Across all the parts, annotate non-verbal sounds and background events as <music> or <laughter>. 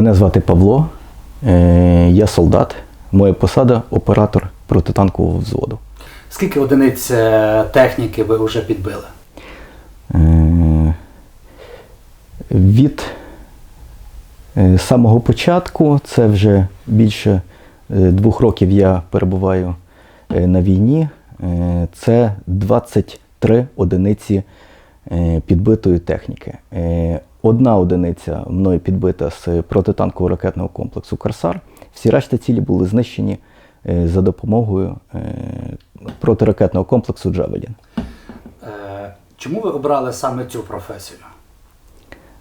Мене звати Павло, е, я солдат. Моя посада оператор протитанкового взводу. Скільки одиниць е, техніки ви вже підбили? Е, Від самого початку, це вже більше двох років я перебуваю на війні. Це 23 одиниці підбитої техніки. Одна одиниця мною підбита з протитанкового ракетного комплексу Корсар. Всі решта цілі були знищені е, за допомогою е, протиракетного комплексу Джавелін. Е, Чому ви обрали саме цю професію?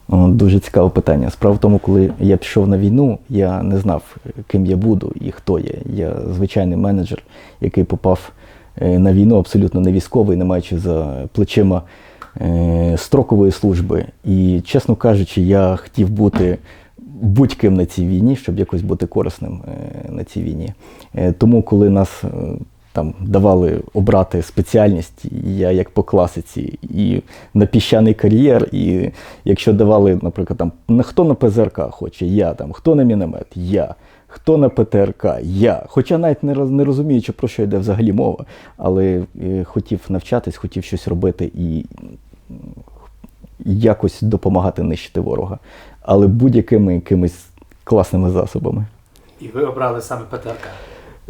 Дуже цікаве питання. Справа в тому, коли я пішов на війну, я не знав, ким я буду і хто я. Я звичайний менеджер, який попав на війну абсолютно не військовий, не маючи за плечима строкової служби. І, чесно кажучи, я хотів бути будь-ким на цій війні, щоб якось бути корисним е, на цій війні. Е, Тому, коли нас е, там давали обрати спеціальність, я як по класиці, і на піщаний кар'єр, і якщо давали, наприклад, там хто на ПЗРК хоче, я там, хто на міномет, я. Хто на ПТРК? Я. Хоча навіть не, не розуміючи, про що йде взагалі мова, але е, хотів навчатись, хотів щось робити і якось допомагати нищити ворога. Але будь-якими якимись класними засобами. І ви обрали саме ПТРК.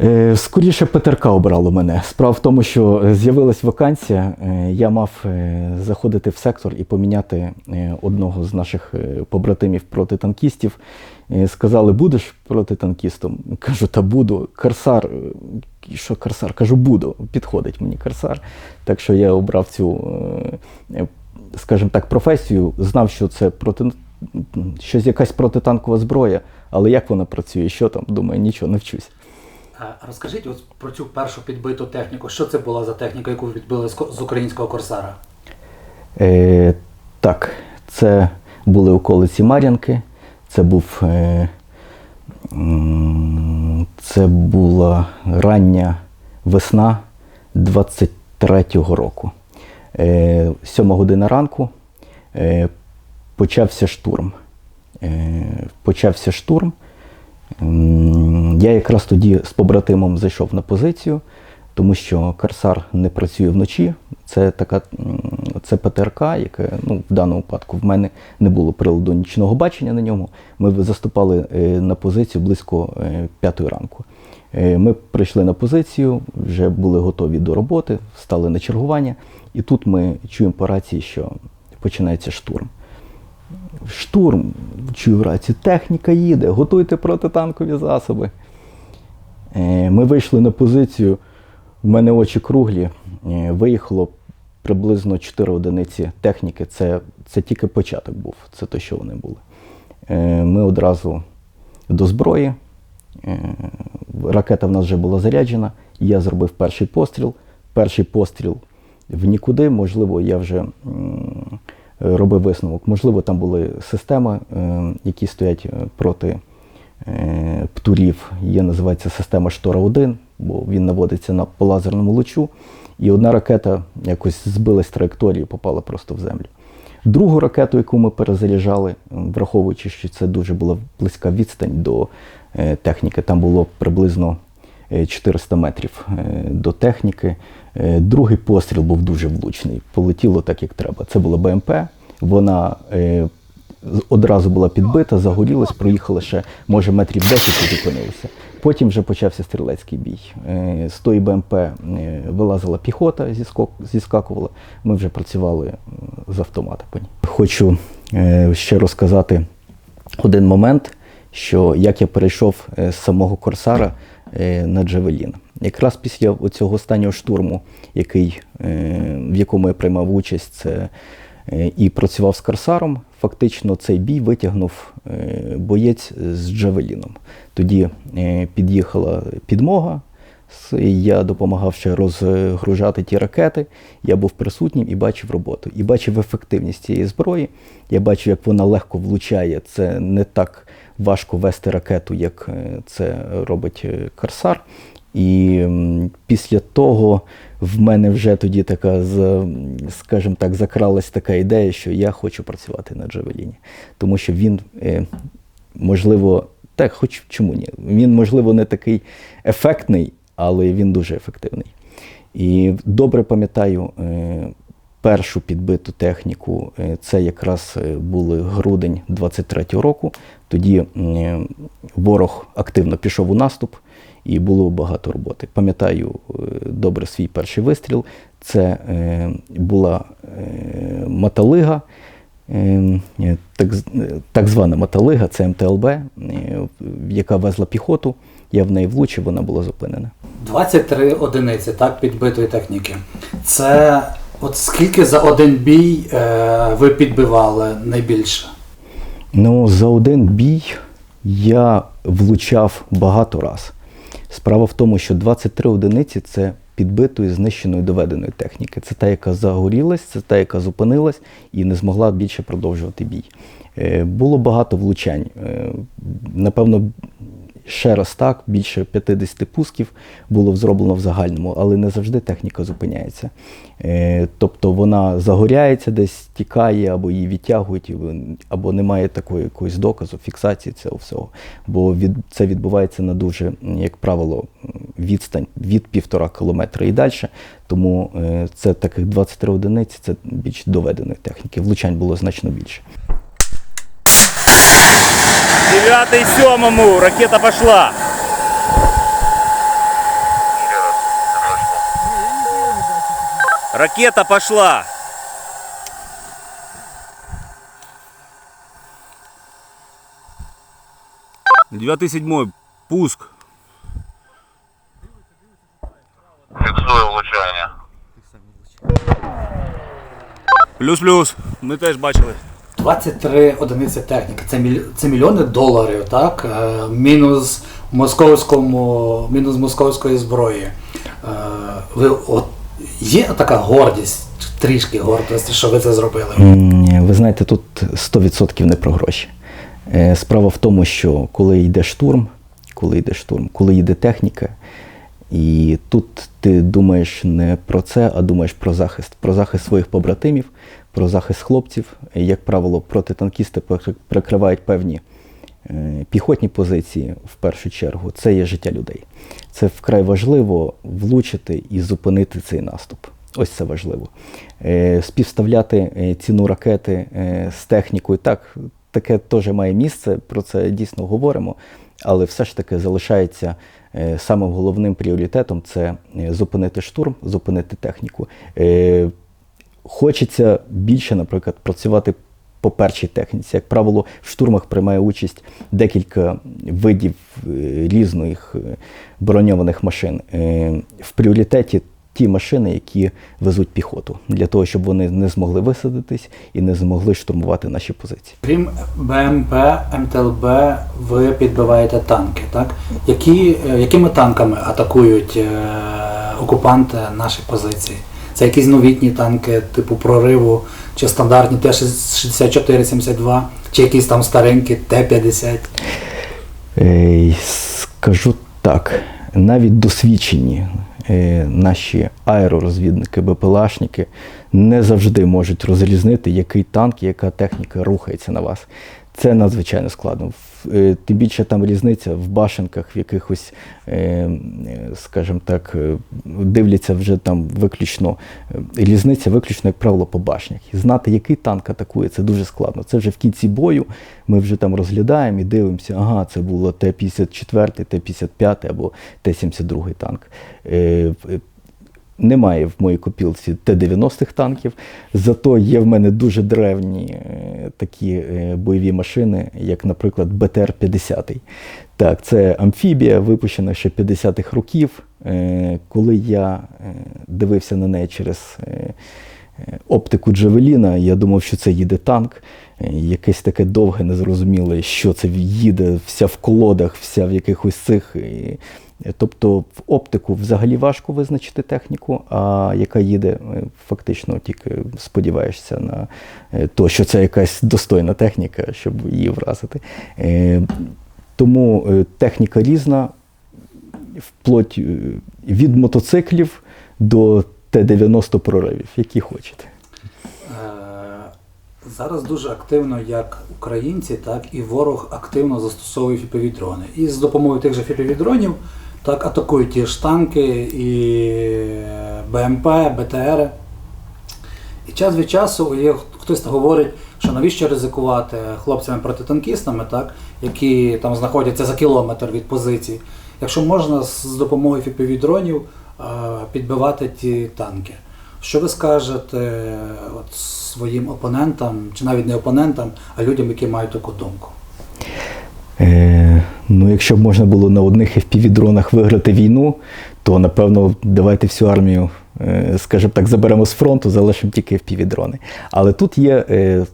Е, Скоріше ПТРК обрало мене. Справа в тому, що з'явилась вакансія. е, Я мав е, заходити в сектор і поміняти одного з наших побратимів протитанкістів. Сказали, будеш протитанкістом? Кажу, та буду. Корсар. Що корсар? Кажу, буду. Підходить мені корсар. Так що я обрав цю, скажімо так, професію. Знав, що це проти щось якась протитанкова зброя, але як вона працює, що там, думаю, нічого, навчусь. А Розкажіть от про цю першу підбиту техніку. Що це була за техніка, яку ви підбили з українського корсара? Е, так, це були околиці Мар'янки, це був. Е, це була рання весна 23-го року. Е, сьома година ранку е, почався штурм. Е, почався штурм. Я якраз тоді з побратимом зайшов на позицію, тому що Корсар не працює вночі. Це така це ПТРК, яке ну, в даному випадку в мене не було приладу нічного бачення на ньому. Ми заступали е, на позицію близько е, п'ятої ранку. Е, Ми прийшли на позицію, вже були готові до роботи, стали на чергування, і тут ми чуємо по рації, що починається штурм. Штурм, чую рацію, техніка їде, готуйте протитанкові засоби. Е, Ми вийшли на позицію, в мене очі круглі. Е, Виїхало приблизно 4 одиниці техніки. Це, це тільки початок був, це те, що вони були. Е, Ми одразу до зброї. Ракета в нас вже була заряджена. Я зробив перший постріл. Перший постріл в нікуди. Можливо, я вже робив висновок. Можливо, там були системи, які стоять проти птурів. Є називається система Штора 1, бо він наводиться на по лазерному лучу. І одна ракета якось збилась з траєкторії, попала просто в землю. Другу ракету, яку ми перезаряджали, враховуючи, що це дуже була близька відстань до е, техніки, там було приблизно е, 400 метрів е, до техніки. Е, Другий постріл був дуже влучний. Полетіло так, як треба. Це була БМП. Вона е, одразу була підбита, загорілась, проїхала ще, може, метрів 10 і зупинилася. Потім вже почався стрілецький бій. Е, З тої БМП е, вилазила піхота, зіскакувала. Ми вже працювали з автомата по ній. Хочу е, ще розказати один момент, що як я перейшов з самого Корсара на Джавелін. Якраз після цього останнього штурму, який, в якому я приймав участь, це і працював з Корсаром, фактично цей бій витягнув е, боєць з Джавеліном. Тоді е, під'їхала підмога. Я допомагав ще розгружати ті ракети. Я був присутнім і бачив роботу. І бачив ефективність цієї зброї. Я бачив, як вона легко влучає. Це не так важко вести ракету, як е, це робить Корсар. І після того в мене вже тоді така, скажімо так, закралась така ідея, що я хочу працювати на Джавеліні. Тому що він е, можливо, так, хоч чому ні. Він, можливо, не такий ефектний, але він дуже ефективний. І добре пам'ятаю е, першу підбиту техніку. е, Це якраз були грудень 23-го року. Тоді ворог активно пішов у наступ і було багато роботи. Пам'ятаю е, добре свій перший вистріл. Це е, була е, маталига. Так, так звана Маталига, це МТЛБ, яка везла піхоту. Я в неї влучив, вона була зупинена. 23 одиниці так, підбитої техніки. Це от скільки за один бій е, ви підбивали найбільше? Ну, за один бій я влучав багато раз. Справа в тому, що 23 одиниці це підбитої, знищеної, доведеної техніки. Це та, яка загорілась, це та, яка зупинилась і не змогла більше продовжувати бій. Е, Було багато влучань. Е, Напевно, ще раз так, більше 50 пусків було зроблено в загальному, але не завжди техніка зупиняється. Е, Тобто вона загоряється десь, тікає, або її відтягують, або немає такої якогось доказу, фіксації цього всього. Бо від, це відбувається на дуже, як правило, відстань від півтора кілометра і далі. Тому е, це таких 23 одиниць, це більш доведеної техніки. Влучань було значно більше. Девятый сьомому, ракета пошла. Ракета пошла. Девятый седьмой, пуск. Фіксує влучання. Плюс-плюс. Ми теж бачили. 23 одиниці техніки. Це, міль... це мільйони доларів, так? Е, мінус московському, мінус московської зброї. Е, ви от є така гордість, трішки гордості, що ви це зробили? Ви знаєте, тут 100% не про гроші. Е, Справа в тому, що коли йде штурм, коли йде штурм, коли йде техніка, і тут ти думаєш не про це, а думаєш про захист, про захист своїх побратимів, про захист хлопців. Як правило, протитанкісти прикривають певні е, піхотні позиції в першу чергу. Це є життя людей. Це вкрай важливо влучити і зупинити цей наступ. Ось це важливо. Е, співставляти е, ціну ракети з технікою, так, таке теж має місце, про це дійсно говоримо, але все ж таки залишається самим головним пріоритетом це зупинити штурм, зупинити техніку. Хочеться більше, наприклад, працювати по першій техніці. Як правило, в штурмах приймає участь декілька видів е, різних е, броньованих машин. Е, В пріоритеті ті машини, які везуть піхоту, для того, щоб вони не змогли висадитись і не змогли штурмувати наші позиції. Крім БМП, МТЛБ, ви підбиваєте танки, так? Які, якими танками атакують окупанти наші позиції? Це якісь новітні танки, типу прориву, чи стандартні Т-64-72, чи якісь там старенькі Т-50? Е, Скажу так, навіть досвідчені е, наші аеророзвідники, БПЛАшники не завжди можуть розрізнити, який танк, яка техніка рухається на вас. Це надзвичайно складно. Е, Тим більше там різниця в башенках, в якихось, е, е, скажімо так, дивляться вже там виключно різниця виключно, як правило, по башнях. І знати, який танк атакує, це дуже складно. Це вже в кінці бою. Ми вже там розглядаємо і дивимося, ага, це було Т-54, Т-55 або Т-72 танк. Немає в моїй копілці Т-90-х танків, зато є в мене дуже древні е, такі е, бойові машини, як, наприклад, БТР-50. Так, це амфібія, випущена ще 50-х років. Е, Коли я дивився на неї через оптику Джавеліна, я думав, що це їде танк. Якесь таке довге, незрозуміле, що це їде, вся в колодах, вся в якихось цих. і- Тобто в оптику взагалі важко визначити техніку, а яка їде, е, фактично тільки сподіваєшся на е, то, що це якась достойна техніка, щоб її вразити. Е, Тому е, техніка різна, вплоть від мотоциклів до Т-90 проривів, які хочете. Зараз дуже активно, як українці, так і ворог активно застосовує фіпівідрони. І з допомогою тих же фіпівідронів так атакують ті ж танки, і БМП, БТР. І час від часу є хтось говорить, що навіщо ризикувати хлопцями-протитанкістами, так, які там знаходяться за кілометр від позицій, якщо можна з допомогою фіпівідронів підбивати ті танки. Що ви скажете от, своїм опонентам, чи навіть не опонентам, а людям, які мають таку думку? Е, ну, якщо б можна було на одних FPV-дронах виграти війну, то напевно давайте всю армію, е, скажімо так, заберемо з фронту, залишимо тільки FPV-дрони. Але тут є, е,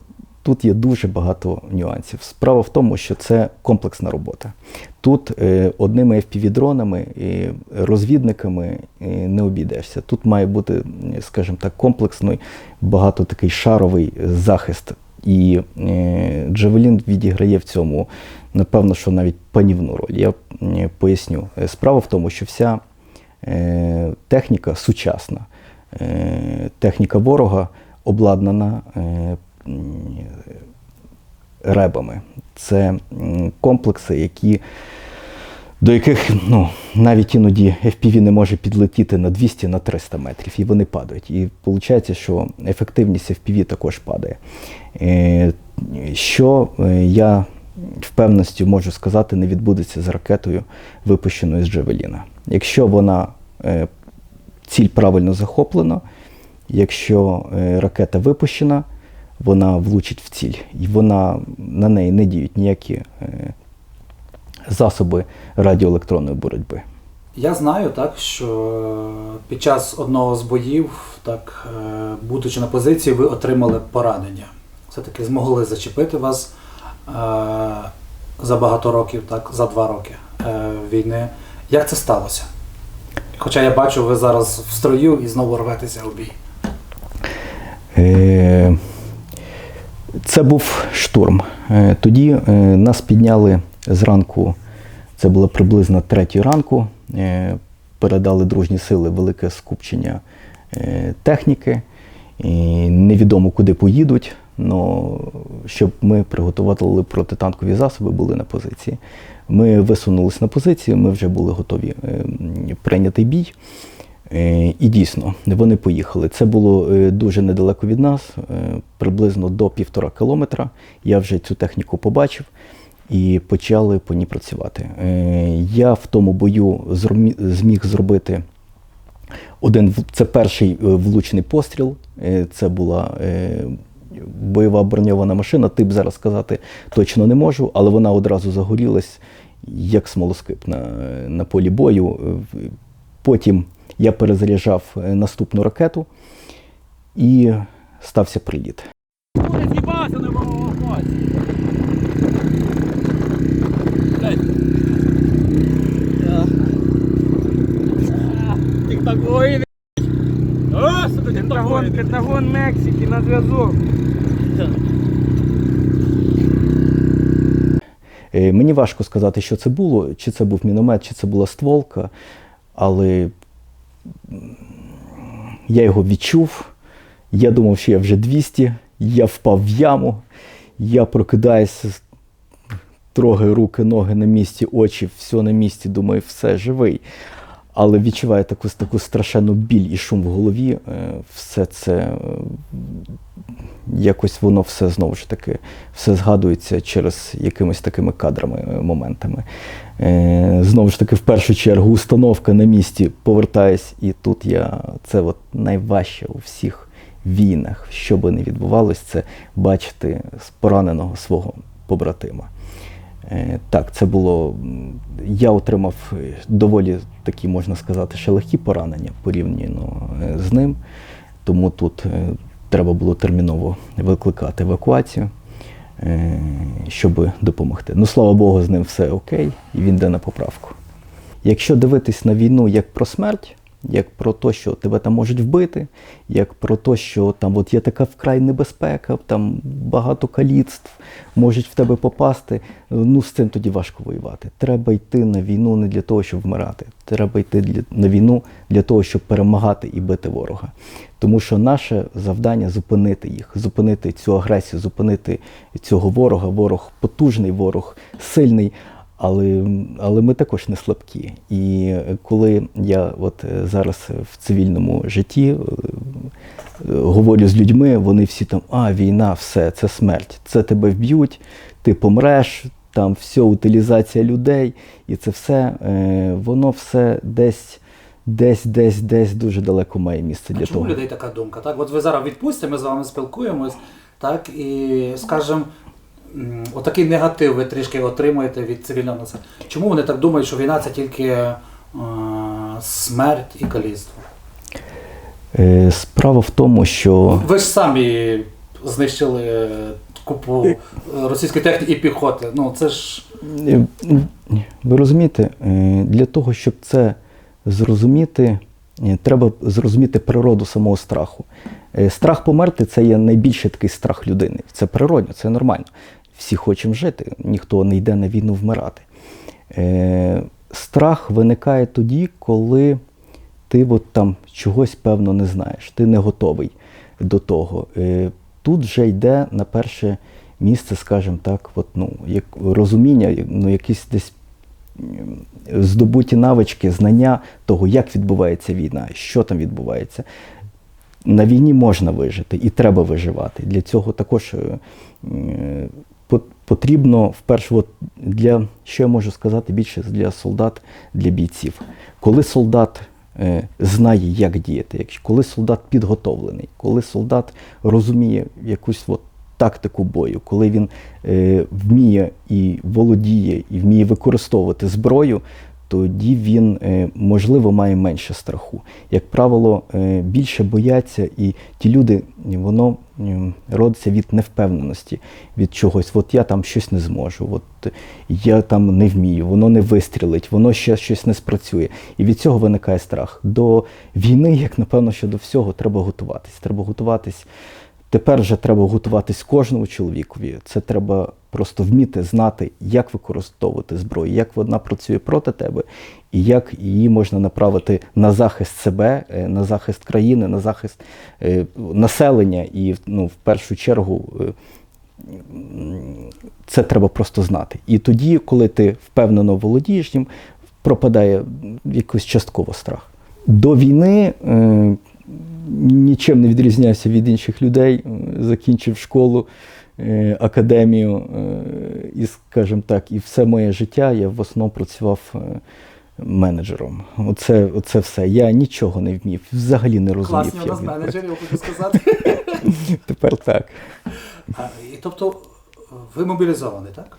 тут є дуже багато нюансів. Справа в тому, що це комплексна робота. Тут е, одними FPV-дронами і розвідниками е, не обійдешся. Тут має бути, скажімо так, комплексний, багато такий шаровий захист. І е, Джавелін відіграє в цьому, напевно, що навіть панівну роль. Я поясню. Справа в тому, що вся техніка сучасна, техніка ворога обладнана ребами. Це комплекси, які до яких ну, навіть іноді FPV не може підлетіти на 200 на 300 метрів, і вони падають. І виходить, що ефективність FPV також падає. Е, Що е, я впевненістю можу сказати, не відбудеться з ракетою, випущеною з Джавеліна. Якщо вона е, ціль правильно захоплена, якщо ракета випущена, вона влучить в ціль, і вона на неї не діють ніякі е, засоби радіоелектронної боротьби. Я знаю так, що під час одного з боїв, так, е, будучи на позиції, ви отримали поранення. Все-таки змогли зачепити вас е, за багато років, так, за два роки е, війни. Як це сталося? Хоча я бачу, ви зараз в строю і знову рветеся у бій. Е, Це був штурм. Е, Тоді е, нас підняли зранку, це було приблизно третій ранку. е, Передали дружні сили велике скупчення техніки. І невідомо куди поїдуть, але щоб ми приготували протитанкові засоби, були на позиції. Ми висунулися на позицію, ми вже були готові прийняти бій. Е, І дійсно, вони поїхали. Це було е, дуже недалеко від нас, е, приблизно до півтора кілометра. Я вже цю техніку побачив і почали по ній працювати. Я в тому бою зміг зробити один це перший влучний постріл. Це була бойова броньована машина. Тип зараз сказати точно не можу, але вона одразу загорілась як смолоскип на, на полі бою. Потім я перезаряджав е, наступну ракету і стався приліт. Пентагон, Пентагон Мексики на зв'язок. Е, Мені важко сказати, що це було, чи це був міномет, чи це була стволка, але я його відчув. Я думав, що я вже 200, я впав в яму, я прокидаюся, трогаю руки, ноги на місці, очі, все на місці, думаю, все живий. Але відчуваю таку, таку страшенну біль і шум в голові. Е, Все це е, якось воно все знову ж таки все згадується через якимись такими кадрами, е, моментами. Знову ж таки, в першу чергу, установка на місці повертаюсь, і тут я це от найважче у всіх війнах, що би не відбувалось, це бачити пораненого свого побратима. Е, Так, це було. Я отримав е, доволі такі, можна сказати, ще легкі поранення порівняно е, з ним. Тому тут треба було терміново викликати евакуацію, щоб допомогти. Ну, слава Богу, з ним все окей, і він йде на поправку. Якщо дивитись на війну як про смерть, як про те, що тебе там можуть вбити, як про те, що там от є така вкрай небезпека, там багато каліцтв можуть в тебе попасти. Ну з цим тоді важко воювати. Треба йти на війну не для того, щоб вмирати. Треба йти для, на війну для того, щоб перемагати і бити ворога. Тому що наше завдання зупинити їх, зупинити цю агресію, зупинити цього ворога. Ворог потужний, ворог сильний. Але, але ми також не слабкі. І коли я от е, зараз в цивільному житті е, говорю з людьми, вони всі там, а, війна, все, це смерть, це тебе вб'ють, ти помреш, там все, утилізація людей, і це все, е, воно все десь, десь, десь, десь дуже далеко має місце для А чому того. у людей така думка? Так, от ви зараз відпустите, ми з вами спілкуємось, так, і скажемо, отакий негатив ви трішки отримуєте від цивільного населення. Чому вони так думають, що війна це тільки е, смерть і каліцтво? Е, Справа в тому, що Ви ж самі знищили купу е, російської техніки і піхоти. Ну це ж Ви розумієте, для того, щоб це зрозуміти, треба зрозуміти природу самого страху. Е, Страх померти це є найбільший такий страх людини. Це природньо, це нормально. Всі хочемо жити, ніхто не йде на війну вмирати. Е, Страх виникає тоді, коли ти от там чогось певно не знаєш, ти не готовий до того. Е, Тут вже йде на перше місце, скажімо так, от, ну, як розуміння, ну, якісь десь здобуті навички, знання того, як відбувається війна, що там відбувається. На війні можна вижити і треба виживати. Для цього також е, потрібно вперше, от для що я можу сказати більше для солдат, для бійців. Коли солдат е, знає, як діяти, коли солдат підготовлений, коли солдат розуміє якусь от тактику бою, коли він е, вміє і володіє, і вміє використовувати зброю, тоді він, е, можливо, має менше страху. Як правило, е, більше бояться, і ті люди, воно м, родиться від невпевненості, від чогось. От я там щось не зможу, от я там не вмію, воно не вистрілить, воно ще щось не спрацює. І від цього виникає страх. До війни, як напевно, що до всього, треба готуватись. Треба готуватись. Тепер вже треба готуватись кожному чоловікові. Це треба просто вміти знати, як використовувати зброю, як вона працює проти тебе, і як її можна направити на захист себе, е, на захист країни, на захист е, населення. І ну, в першу чергу е, це треба просто знати. І тоді, коли ти впевнено володієш їм, пропадає якийсь частково страх. До війни нічим не відрізнявся від інших людей, закінчив школу, е, академію, е, і, скажімо так, і все моє життя я в основному працював е, менеджером. Оце, оце все. Я нічого не вмів, взагалі не розумів. класні у нас він менеджери, я хочу сказати. <laughs> Тепер так. А, і тобто ви мобілізований, так?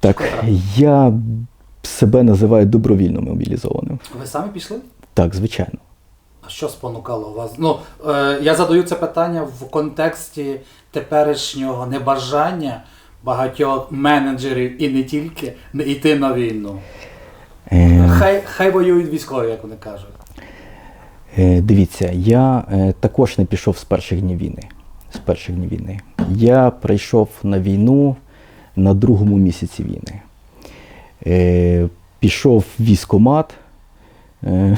Так, я себе називаю добровільно мобілізованим. Ви самі пішли? Так, звичайно. А що спонукало вас? Ну, е, я задаю це питання в контексті теперішнього небажання багатьох менеджерів і не тільки не йти на війну. Е, Хай, хай воюють військові, як вони кажуть. Е, Дивіться, я е, також не пішов з перших днів війни. З перших днів війни. Я прийшов на війну на другому місяці війни. Е, Пішов в військкомат, е,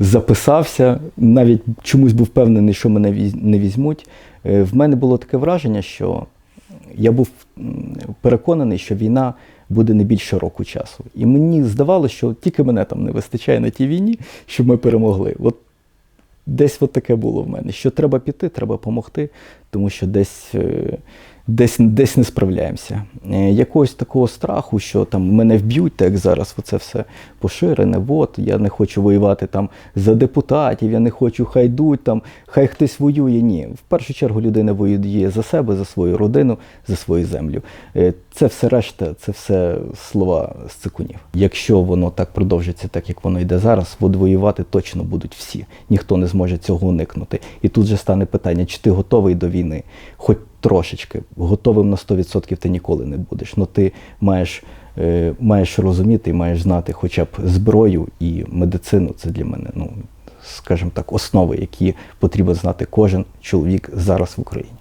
записався, навіть чомусь був впевнений, що мене не візьмуть. Е, В мене було таке враження, що я був переконаний, що війна буде не більше року часу. І мені здавалося, що тільки мене там не вистачає на тій війні, щоб ми перемогли. От десь от таке було в мене. Що треба піти, треба допомогти, тому що десь, е, десь, десь не справляємося. Е, Якогось такого страху, що там мене вб'ють, так зараз оце все поширене. От я не хочу воювати там за депутатів, я не хочу, хай йдуть там, хай хтось воює. Ні. В першу чергу людина воює за себе, за свою родину, за свою землю. Е, Це все решта, це все слова з цикунів. Якщо воно так продовжиться, так як воно йде зараз, воювати точно будуть всі. Ніхто не зможе цього уникнути. І тут же стане питання, чи ти готовий до війни, хоч трошечки. Готовим на 100% ти ніколи не будеш. Ну ти маєш, е, маєш розуміти і маєш знати хоча б зброю і медицину. Це для мене ну, скажімо так, основи, які потрібно знати кожен чоловік зараз в Україні.